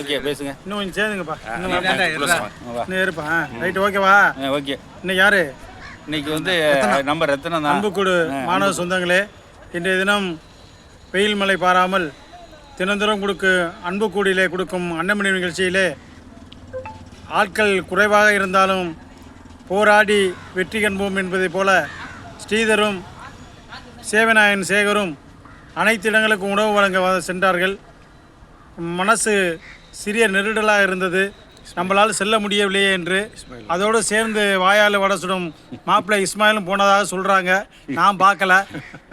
பேசுங்க. இன்னும் கொஞ்சம் சேருங்கப்பா இன்னும் இருப்பா ரைட் ஓகேவா? ஓகே. இன்னைக்கு யாரு? இன்னைக்கு வந்து நம்ம அன்புக்கூடு மாணவ சொந்தங்களே இன்றைய தினம் வெயில் மழை பாராமல் தினந்தோறும் கொடுக்கு அன்புக்கூடியிலே கொடுக்கும் அன்னமணி நிகழ்ச்சியிலே ஆட்கள் குறைவாக இருந்தாலும் போராடி வெற்றி காண்போம் என்பதைப் போல ஸ்ரீதரும் சேவநாயகன் சேகரும் அனைத்து இடங்களுக்கும் உணவு வழங்க வ- சென்றார்கள். மனசு சிறிய நெருடலாக இருந்தது. நம்மளால் செல்ல முடியவில்லையே என்று. அதோடு சேர்ந்து வாயால் வடை சுடும் மாப்பிள்ளை இஸ்மாயிலும் போனதாக சொல்கிறாங்க நான் பார்க்கல.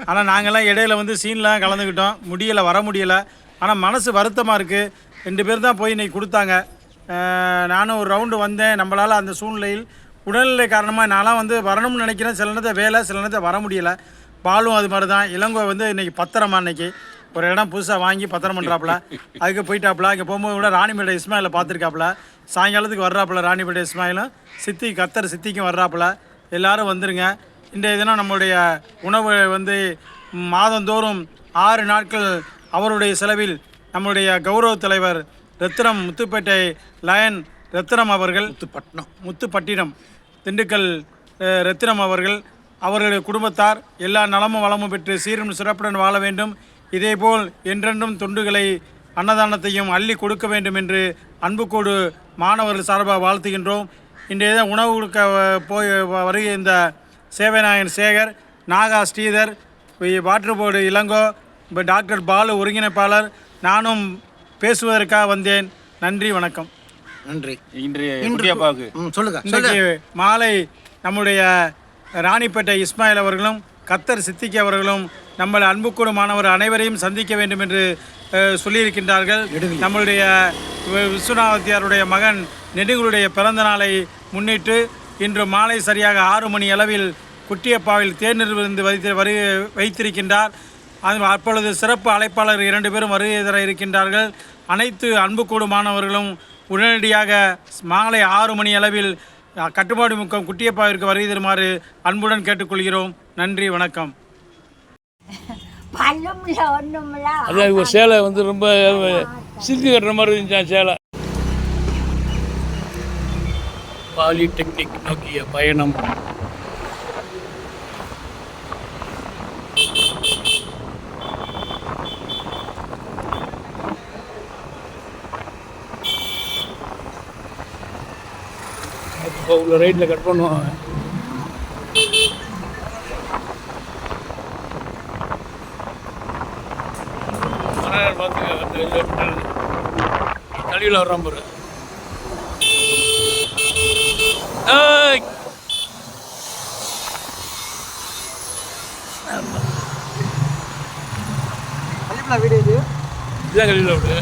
ஆனால் நாங்கள்லாம் இடையில வந்து சீன்லாம் கலந்துக்கிட்டோம். முடியலை வர முடியலை. ஆனால் மனசு வருத்தமாக இருக்குது ரெண்டு பேர் தான் போய் இன்றைக்கி கொடுத்தாங்க. நானும் ஒரு ரவுண்டு வந்தேன். நம்மளால் அந்த சூழ்நிலையில் உடல்நிலை காரணமாக நான்லாம் வந்து வரணும்னு நினைக்கிறேன். சில நேரத்தை வேலை சில நேரத்தை வர முடியலை. பாலும் அது மாதிரி தான். இளங்கோ வந்து இன்றைக்கி பத்திரமா இன்றைக்கி ஒரு இடம் புதுசாக வாங்கி பத்திரம் பண்ணுறாப்புல அதுக்கு போயிட்டாப்புல. இங்கே போகும்போது கூட ராணிப்பேட்டை இஸ்மாயிலை பார்த்துருக்காப்புல. சாயங்காலத்துக்கு வர்றாப்புல ராணிப்பேட்டை இஸ்மாயிலும். சித்தி கத்தர் சித்திக்கும் வர்றாப்புல. எல்லாரும் வந்துருங்க. இன்றைய தினம் நம்மளுடைய உணவு வந்து மாதந்தோறும் ஆறு நாட்கள் அவருடைய செலவில் நம்முடைய கௌரவ தலைவர் ரத்தினம் முத்துப்பேட்டை லயன் ரத்தினம் அவர்கள் முத்துப்பட்டினம். முத்துப்பட்டினம் திண்டுக்கல் அஹ், ரத்தினம் அவர்கள் அவர்களுடைய குடும்பத்தார் எல்லா நலமும் வளமும் பெற்று சீரும் சிறப்புடன் வாழ வேண்டும். இதேபோல் என்றென்றும் தொண்டுகளை அன்னதானத்தையும் அள்ளி கொடுக்க வேண்டும் என்று அன்புக்கோடு மாணவர்கள் சார்பாக வாழ்த்துகின்றோம். இன்றைய உணவு கொடுக்க போய் வருகை இந்த சேவைநாயகன் சேகர் நாகா ஸ்ரீதர் வாட்டர் போர்டு இளங்கோ இப்போ டாக்டர் பாலு ஒருங்கிணைப்பாளர் நானும் பேசுவதற்காக வந்தேன். நன்றி வணக்கம். நன்றி. இன்றைய சொல்லுங்க. இன்றைக்கு மாலை நம்முடைய ராணிப்பேட்டை இஸ்மாயில் அவர்களும் கத்தர் சித்திக்கு அவர்களும் நம்ம அன்புக்கூட மாணவர் அனைவரையும் சந்திக்க வேண்டும் என்று சொல்லியிருக்கின்றார்கள். நம்மளுடைய விஸ்வநாதத்தியாருடைய மகன் நெடுங்களுடைய பிறந்த நாளை முன்னிட்டு இன்று மாலை சரியாக ஆறு மணி அளவில் குட்டியப்பாவில் தேநீர் விருந்து வைத்து வரு வைத்திருக்கின்றார். அது அப்பொழுது சிறப்பு அழைப்பாளர் இரண்டு பேரும் வருகை தர இருக்கின்றார்கள். அனைத்து அன்புக்கூடு மாணவர்களும் உடனடியாக மாலை ஆறு மணி அளவில் கட்டுப்பாடு முக்கம் குட்டியப்பாவிற்கு வருகை தருமாறு அன்புடன் கேட்டுக்கொள்கிறோம். நன்றி வணக்கம். அதான் இவங்க சேலை வந்து ரொம்ப சில்கு கட்டுற மாதிரி இருந்துச்சா சேலை? பாலிடெக்னிக் நோக்கிய பயணம். இப்போ உள்ள ரைட்டில் கட் பண்ணுவாங்க வந்து வர்றான் பாரு. ஏய்! வீடு இது. இதான் கழிவில் விடு.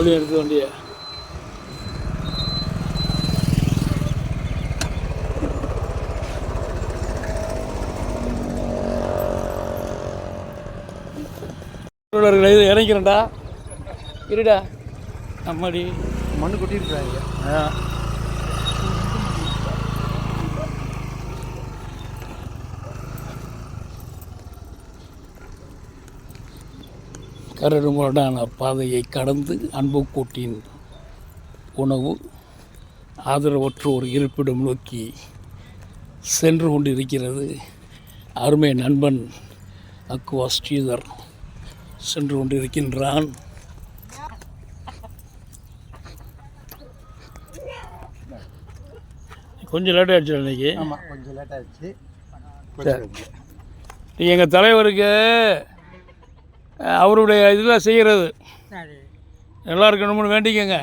அப்படியே எடுத்து வண்டியை. இறங்கிறேன்டா இருடா. அம்மாடி மண்ணு கொட்டிருக்காங்க ஆ. கரடுமுரடான பாதையை கடந்து அன்புக்கூட்டின் உணவு ஆதரவற்றோர் இருப்பிடம் நோக்கி சென்று கொண்டிருக்கிறது. அருமை நண்பன் அக்குவா ஸ்ரீதர் சென்று கொண்டிருக்கின்றான். கொஞ்சம் லேட் ஆயிடுச்சு இன்னைக்கு? ஆமாம் கொஞ்சம் லேட் நீங்கள் எங்கள் தலைவருக்கு அவருடைய இதெல்லாம் செய்கிறது. நல்லா இருக்கணும்னு வேண்டிக்கங்க.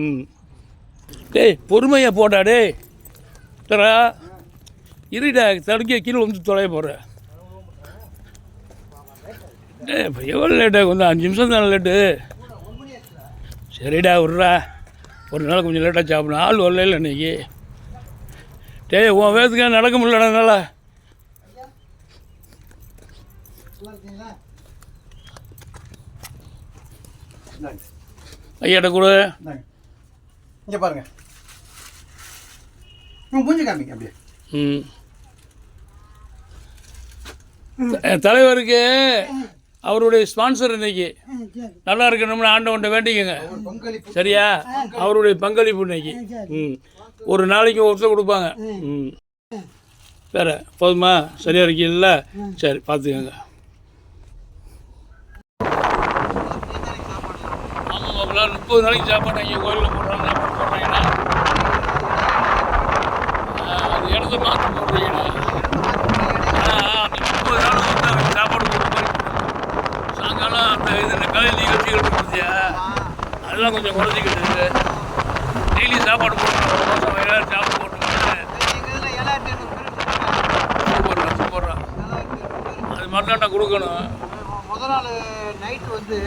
ம். டேய் பொறுமையாக போடா டேய். தரா. இருடா தடுக்க கீழே வந்து தொலைய போகிற டேய் இப்போ எவ்வளோ லேட்டாக கொஞ்சம் அஞ்சு நிமிஷம் தானே லேட்டு சரிடா விட்றா. ஒரு நாள் கொஞ்சம் லேட்டாக சாப்பிடணும். ஆள் வரல இன்னைக்கு. டேய் உன் வேகத்துக்கு நடக்க முடியலடா என்னால். ஐயாட்ட கூட. இங்கே பாருங்க. மூஞ்சி காமிங்க அப்படியே. ம். தலைவருக்கு அவருடைய ஸ்பான்சர் இன்னைக்கு. நல்லா இருக்கணும்னு ஆண்டவன்ட்ட வேண்டிக்கங்க. சரியா? அவருடைய பங்களிப்பு இன்னைக்கு. ம். ஒரு நாளைக்கு ஒருத்தர் கொடுப்பாங்க. ம். வேற போதுமா? சரியா இருக்கீங்களா? சரி பார்த்துக்கோங்க. மாப்பிள்ள முப்பது நாளைக்கு சாப்பாடு இங்கே கோயிலில் போடுறாங்க சாப்பாடு போடுறாங்கன்னா அது இடத்த மாற்றி போடுறீங்கண்ணா ஆனால் அந்த முப்பது நாள் வந்து அவங்க சாப்பாடு போடுற மாதிரி. சாயங்காலம் அந்த இது இந்த கலை நிகழ்ச்சிகள் இருந்துச்சியா அதெல்லாம் கொஞ்சம் குறைச்சிக்கிட்டு டெய்லி சாப்பாடு போடணும் ஒரு மாதம் எல்லாரும் சாப்பாடு சூப்பர்ண்ணா சூப்பர்ண்ணா அது நான் கொடுக்கணும். முத நாள் நைட்டு வந்து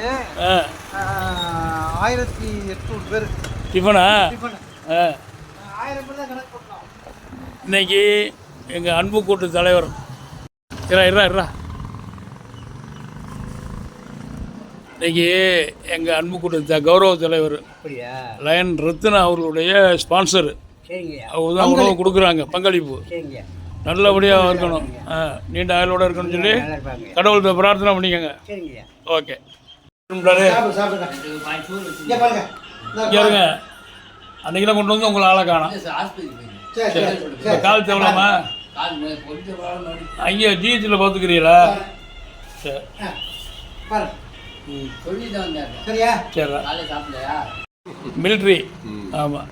ஆயிரத்தி எட்நூறு பேர். டிஃபனா? ஆயிரம் பேர் தான் கணக்கு பண்ணலாம் இன்னைக்கு எங்கள் அன்பு கூட்டு தலைவர். இரா இரா இரா இன்னைக்கு எங்கள் அன்பு கூட்டு த- கௌரவ தலைவர் லயன் ரத்னா அவர்களுடைய ஸ்பான்சர் அவங்க தான் உணவு கொடுக்குறாங்க பங்களிப்பு. நல்லபடியாக இருக்கணும். நீண்ட ஆயுளோட இருக்கணும்னு சொல்லி கடவுள்கிட்ட பிரார்த்தனை பண்ணிக்கோங்க. ஓகே. இருங்க. அன்னைக்கெல்லாம் கொண்டு வந்து உங்களை ஆளை காணும். சரி சரி இப்போ கால் தேவலாமா? அங்கே ஜிஹெச்சில் பார்த்துக்கிறீங்களா? சரி. சரியா? சரி மிலிட்ரி ஆமாம்